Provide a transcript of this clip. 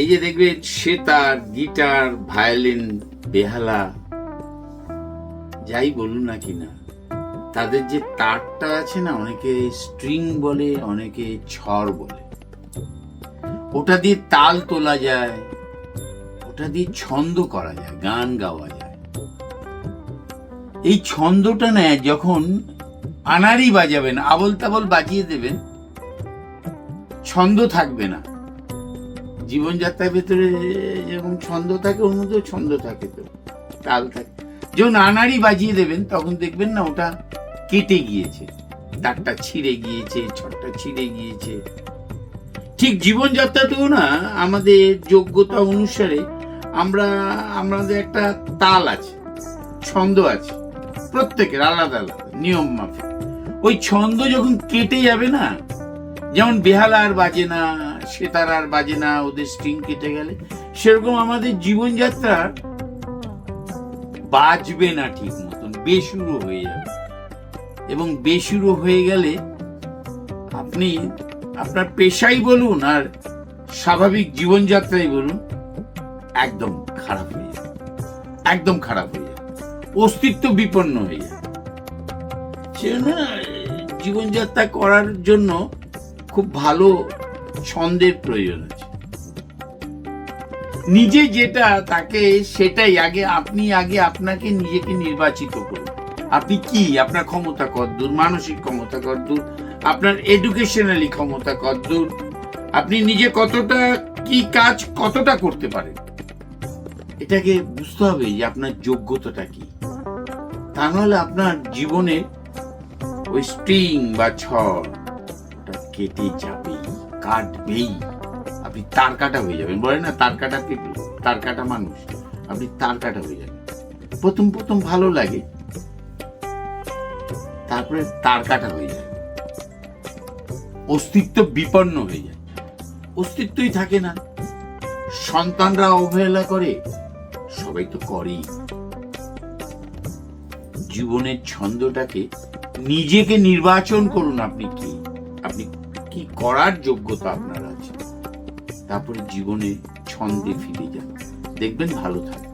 এই যে দেখবেন সেতার, গিটার, ভায়োলিন, বেহালা, যাই বলুন না কিনা তাদের যে তারটা আছে না, অনেকে স্ট্রিং বলে, অনেকে ছড় বলে। ওটা দিয়ে তাল তোলা যায়, ওটা দিয়ে ছন্দ করা যায়, গান গাওয়া যায়। এই ছন্দটা নেয় যখন আনারি বাজাবেন আবল তাবল বাজিয়ে দেবেন, ছন্দ থাকবে না। জীবনযাত্রার ভেতরে যেমন ছন্দ থাকে ওর ছন্দ থাকে তো, তাল থাকে। যখন আনাড়ি বাজিয়ে দেবেন, তখন দেখবেন না ওটা কেটে গিয়েছে। তারটা ছিঁড়ে গিয়েছে, ছটটা ছিঁড়ে গিয়েছে। ঠিক জীবনযাত্রাতেও না, আমাদের যোগ্যতা অনুসারে আমরা, আমাদের একটা তাল আছে, ছন্দ আছে, প্রত্যেকের আলাদা আলাদা, নিয়ম মাফিক। ওই ছন্দ যখন কেটে যাবে না, যেমন বেহালা আর বাজে না সেতার আর বাজে না, ওদের স্ট্রিং কেটে গেলে। সেরকম আমাদের জীবনযাত্রা বাজবে না ঠিক মতন, বেসুরো হয়ে যাবে। এবং বেসুরো হয়ে গেলে আপনি, আপনার পেশাই বলুন আর স্বাভাবিক জীবনযাত্রাই বলুন, একদম খারাপ হয়ে যাবে। একদম খারাপ হয়ে যাবে। অস্তিত্ব বিপন্ন হয়ে যাবে। সেজন্য জীবনযাত্রা করার জন্য খুব ভালো ছন্দের প্রয়োজন আছে। নিজে যেটা তাকে সেটাই আগে, আপনি আগে আপনাকে নিজেকে নির্বাচিত করুন। আপনি কি? আপনার ক্ষমতা কতদূর? মানসিক ক্ষমতা কতদূর? আপনার এডুকেশনালি ক্ষমতা কতদূর? আপনি নিজে কতটা, কি কাজ কতটা করতে পারেন? এটাকে বুঝতে হবে যে আপনার যোগ্যতাটা কি। তা নাহলে আপনার জীবনে ওই স্ট্রিং বা ছড় কেটে যাবেই। কাটবেই। আপনি তার কাটা হয়ে যাবেন। বলে না তার কাটা people, তার কাটা মানুষ। আপনি তার কাটা হয়ে যাবেন। প্রথম প্রথম ভালো লাগে। তারপরে তার কাটা হয়ে যায়। অস্তিত্ব বিপন্ন হয়ে যায়। অস্তিত্বই থাকে না। সন্তানরা অবহেলা করে। সবাই তো করেই। জীবনের ছন্দটাকে নিজেকে নির্বাচন করুন আপনি কি? আপনি কি করার যোগ্যতা আপনার আছে? তারপরে জীবনে ছন্দে ফিরে যান। দেখবেন ভালো থাকে